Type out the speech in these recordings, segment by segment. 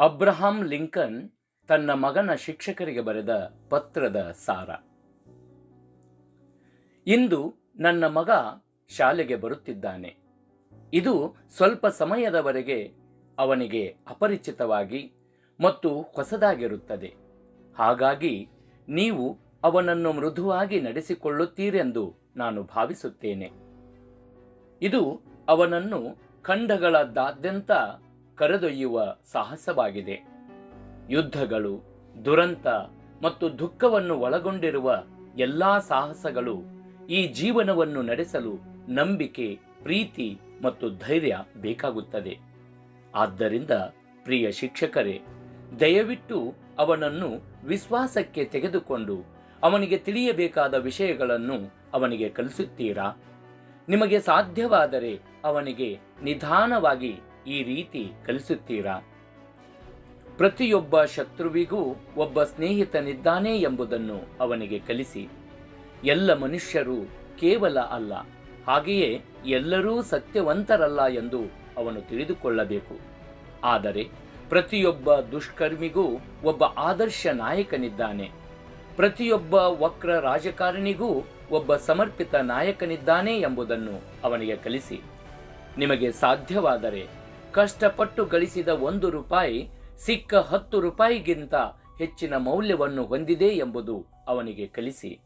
Abraham Lincoln ತನ್ನ ಮಗನ ಶಿಕ್ಷಕರಿಗೆ ಬರೆದ ಪತ್ರದ ಸಾರ. ಇಂದು ನನ್ನ ಮಗ ಶಾಲೆಗೆ ಬರುತ್ತಿದ್ದಾನೆ. ಇದು ಸ್ವಲ್ಪ ಸಮಯದವರೆಗೆ ಅವನಿಗೆ ಅಪರಿಚಿತವಾಗಿ ಮತ್ತು ಹೊಸದಾಗಿರುತ್ತದೆ. ಹಾಗಾಗಿ ನೀವು ಅವನನ್ನು ಮೃದುವಾಗಿ ನಡೆಸಿಕೊಳ್ಳುತ್ತೀರೆಂದು ನಾನು ಭಾವಿಸುತ್ತೇನೆ. ಇದು ಅವನನ್ನು ಖಂಡಗಳದಾದ್ಯಂತ ಕರೆದೊಯ್ಯುವ ಸಾಹಸವಾಗಿದೆ. ಯುದ್ಧಗಳು, ದುರಂತ ಮತ್ತು ದುಃಖವನ್ನು ಒಳಗೊಂಡಿರುವ ಎಲ್ಲಾ ಸಾಹಸಗಳು ಈ ಜೀವನವನ್ನು ನಡೆಸಲು ನಂಬಿಕೆ, ಪ್ರೀತಿ ಮತ್ತು ಧೈರ್ಯ ಬೇಕಾಗುತ್ತದೆ. ಆದ್ದರಿಂದ ಪ್ರಿಯ ಶಿಕ್ಷಕರೇ, ದಯವಿಟ್ಟು ಅವನನ್ನು ವಿಶ್ವಾಸಕ್ಕೆ ತೆಗೆದುಕೊಂಡು ಅವನಿಗೆ ತಿಳಿಯಬೇಕಾದ ವಿಷಯಗಳನ್ನು ಅವನಿಗೆ ಕಲಿಸುತ್ತೀರಾ? ನಿಮಗೆ ಸಾಧ್ಯವಾದರೆ ಅವನಿಗೆ ನಿಧಾನವಾಗಿ ಈ ರೀತಿ ಕಲಿಸುತ್ತೀರಾ? ಪ್ರತಿಯೊಬ್ಬ ಶತ್ರುವಿಗೂ ಒಬ್ಬ ಸ್ನೇಹಿತನಿದ್ದಾನೆ ಎಂಬುದನ್ನು ಅವನಿಗೆ ಕಲಿಸಿ. ಎಲ್ಲ ಮನುಷ್ಯರು ಕೇವಲ ಅಲ್ಲ, ಹಾಗೆಯೇ ಎಲ್ಲರೂ ಸತ್ಯವಂತರಲ್ಲ ಎಂದು ಅವನು ತಿಳಿದುಕೊಳ್ಳಬೇಕು. ಆದರೆ ಪ್ರತಿಯೊಬ್ಬ ದುಷ್ಕರ್ಮಿಗೂ ಒಬ್ಬ ಆದರ್ಶ ನಾಯಕನಿದ್ದಾನೆ. ಪ್ರತಿಯೊಬ್ಬ ವಕ್ರ ರಾಜಕಾರಣಿಗೂ ಒಬ್ಬ ಸಮರ್ಪಿತ ನಾಯಕನಿದ್ದಾನೆ ಎಂಬುದನ್ನು ಅವನಿಗೆ ಕಲಿಸಿ. ನಿಮಗೆ ಸಾಧ್ಯವಾದರೆ ಕಷ್ಟಪಟ್ಟು ಗಳಿಸಿದ ಒಂದು ರೂಪಾಯಿ ಸಿಕ್ಕ ಹತ್ತು ರೂಪಾಯಿಗಿಂತ ಹೆಚ್ಚಿನ ಮೌಲ್ಯವನ್ನು ಹೊಂದಿದೆ ಎಂಬುದು ಅವನಿಗೆ ಕಲಿಸಿ.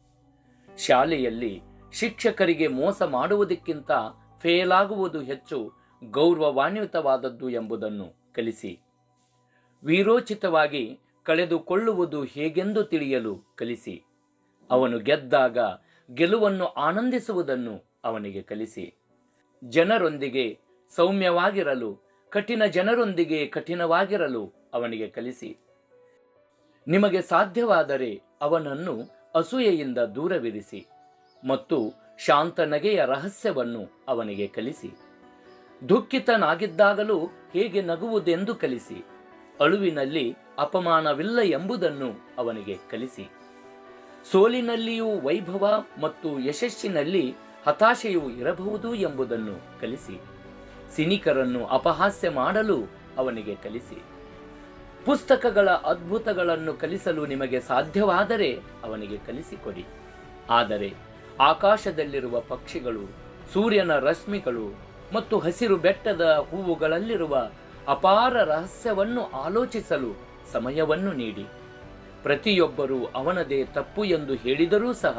ಶಾಲೆಯಲ್ಲಿ ಶಿಕ್ಷಕರಿಗೆ ಮೋಸ ಮಾಡುವುದಕ್ಕಿಂತ ಫೇಲ್ ಆಗುವುದು ಹೆಚ್ಚು ಗೌರವಾನ್ವಿತವಾದದ್ದು ಎಂಬುದನ್ನು ಕಲಿಸಿ. ವೀರೋಚಿತವಾಗಿ ಕಳೆದುಕೊಳ್ಳುವುದು ಹೇಗೆಂದು ತಿಳಿಯಲು ಕಲಿಸಿ. ಅವನು ಗೆದ್ದಾಗ ಗೆಲುವನ್ನು ಆನಂದಿಸುವುದನ್ನು ಅವನಿಗೆ ಕಲಿಸಿ. ಜನರೊಂದಿಗೆ ಸೌಮ್ಯವಾಗಿರಲು ಕಠಿಣ ಜನರೊಂದಿಗೆ ಕಠಿಣವಾಗಿರಲು ಅವನಿಗೆ ಕಲಿಸಿ. ನಿಮಗೆ ಸಾಧ್ಯವಾದರೆ ಅವನನ್ನು ಅಸೂಯೆಯಿಂದ ದೂರವಿರಿಸಿ ಮತ್ತು ಶಾಂತನಗೆಯ ರಹಸ್ಯವನ್ನು ಅವನಿಗೆ ಕಲಿಸಿ. ದುಃಖಿತನಾಗಿದ್ದಾಗಲೂ ಹೇಗೆ ನಗುವುದೆಂದು ಕಲಿಸಿ. ಅಳುವಿನಲ್ಲಿ ಅಪಮಾನವಿಲ್ಲ ಎಂಬುದನ್ನು ಅವನಿಗೆ ಕಲಿಸಿ. ಸೋಲಿನಲ್ಲಿಯೂ ವೈಭವ ಮತ್ತು ಯಶಸ್ಸಿನಲ್ಲಿ ಹತಾಶೆಯು ಇರಬಹುದು ಎಂಬುದನ್ನು ಕಲಿಸಿ. ಸಿನಿಕರನ್ನು ಅಪಹಾಸ್ಯ ಮಾಡಲು ಅವನಿಗೆ ಕಲಿಸಿ. ಪುಸ್ತಕಗಳ ಅದ್ಭುತಗಳನ್ನು ಕಲಿಸಲು ನಿಮಗೆ ಸಾಧ್ಯವಾದರೆ ಅವನಿಗೆ ಕಲಿಸಿಕೊಡಿ. ಆದರೆ ಆಕಾಶದಲ್ಲಿರುವ ಪಕ್ಷಿಗಳು, ಸೂರ್ಯನ ರಶ್ಮಿಗಳು ಮತ್ತು ಹಸಿರು ಬೆಟ್ಟದ ಹೂವುಗಳಲ್ಲಿರುವ ಅಪಾರ ರಹಸ್ಯವನ್ನು ಆಲೋಚಿಸಲು ಸಮಯವನ್ನು ನೀಡಿ. ಪ್ರತಿಯೊಬ್ಬರೂ ಅವನದೇ ತಪ್ಪು ಎಂದು ಹೇಳಿದರೂ ಸಹ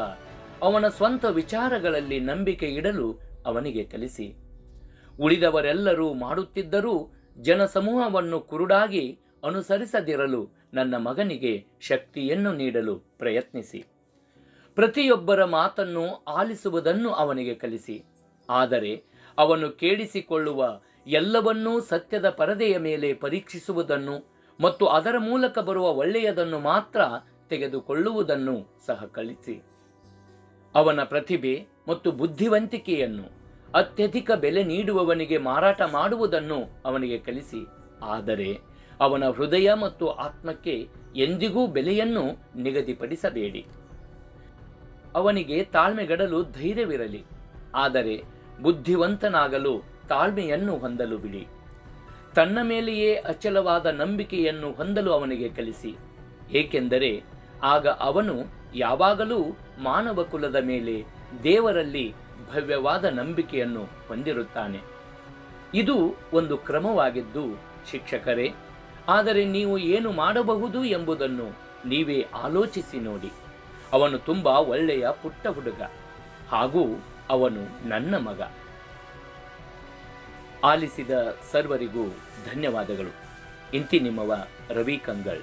ಅವನ ಸ್ವಂತ ವಿಚಾರಗಳಲ್ಲಿ ನಂಬಿಕೆ ಇಡಲು ಅವನಿಗೆ ಕಲಿಸಿ. ಉಳಿದವರೆಲ್ಲರೂ ಮಾಡುತ್ತಿದ್ದರೂ ಜನಸಮೂಹವನ್ನು ಕುರುಡಾಗಿ ಅನುಸರಿಸದಿರಲು ನನ್ನ ಮಗನಿಗೆ ಶಕ್ತಿಯನ್ನು ನೀಡಲು ಪ್ರಯತ್ನಿಸಿ. ಪ್ರತಿಯೊಬ್ಬರ ಮಾತನ್ನು ಆಲಿಸುವುದನ್ನು ಅವನಿಗೆ ಕಲಿಸಿ. ಆದರೆ ಅವನು ಕೇಳಿಸಿಕೊಳ್ಳುವ ಎಲ್ಲವನ್ನೂ ಸತ್ಯದ ಪರದೆಯ ಮೇಲೆ ಪರೀಕ್ಷಿಸುವುದನ್ನು ಮತ್ತು ಅದರ ಮೂಲಕ ಬರುವ ಒಳ್ಳೆಯದನ್ನು ಮಾತ್ರ ತೆಗೆದುಕೊಳ್ಳುವುದನ್ನು ಸಹ ಕಲಿಸಿ. ಅವನ ಪ್ರತಿಭೆ ಮತ್ತು ಬುದ್ಧಿವಂತಿಕೆಯನ್ನು ಅತ್ಯಧಿಕ ಬೆಲೆ ನೀಡುವವನಿಗೆ ಮಾರಾಟ ಮಾಡುವುದನ್ನು ಅವನಿಗೆ ಕಲಿಸಿ. ಆದರೆ ಅವನ ಹೃದಯ ಮತ್ತು ಆತ್ಮಕ್ಕೆ ಎಂದಿಗೂ ಬೆಲೆಯನ್ನು ನಿಗದಿಪಡಿಸಬೇಡಿ. ಅವನಿಗೆ ತಾಳ್ಮೆಗಡಲು ಧೈರ್ಯವಿರಲಿ. ಆದರೆ ಬುದ್ಧಿವಂತನಾಗಲು ತಾಳ್ಮೆಯನ್ನು ಹೊಂದಲು ಬಿಡಿ. ತನ್ನ ಮೇಲೆಯೇ ಅಚಲವಾದ ನಂಬಿಕೆಯನ್ನು ಹೊಂದಲು ಅವನಿಗೆ ಕಲಿಸಿ. ಏಕೆಂದರೆ ಆಗ ಅವನು ಯಾವಾಗಲೂ ಮಾನವ ಕುಲದ ಮೇಲೆ ದೇವರಲ್ಲಿ ಭವ್ಯವಾದ ನಂಬಿಕೆಯನ್ನು ಹೊಂದಿರುತ್ತಾನೆ. ಇದು ಒಂದು ಕ್ರಮವಾಗಿದ್ದು, ಶಿಕ್ಷಕರೇ, ಆದರೆ ನೀವು ಏನು ಮಾಡಬಹುದು ಎಂಬುದನ್ನು ನೀವೇ ಆಲೋಚಿಸಿ ನೋಡಿ. ಅವನು ತುಂಬ ಒಳ್ಳೆಯ ಪುಟ್ಟ ಹುಡುಗ, ಹಾಗೂ ಅವನು ನನ್ನ ಮಗ. ಆಲಿಸಿದ ಸರ್ವರಿಗೂ ಧನ್ಯವಾದಗಳು. ಇಂತಿ ನಿಮ್ಮವ ರವಿ ಕಂಗಳ್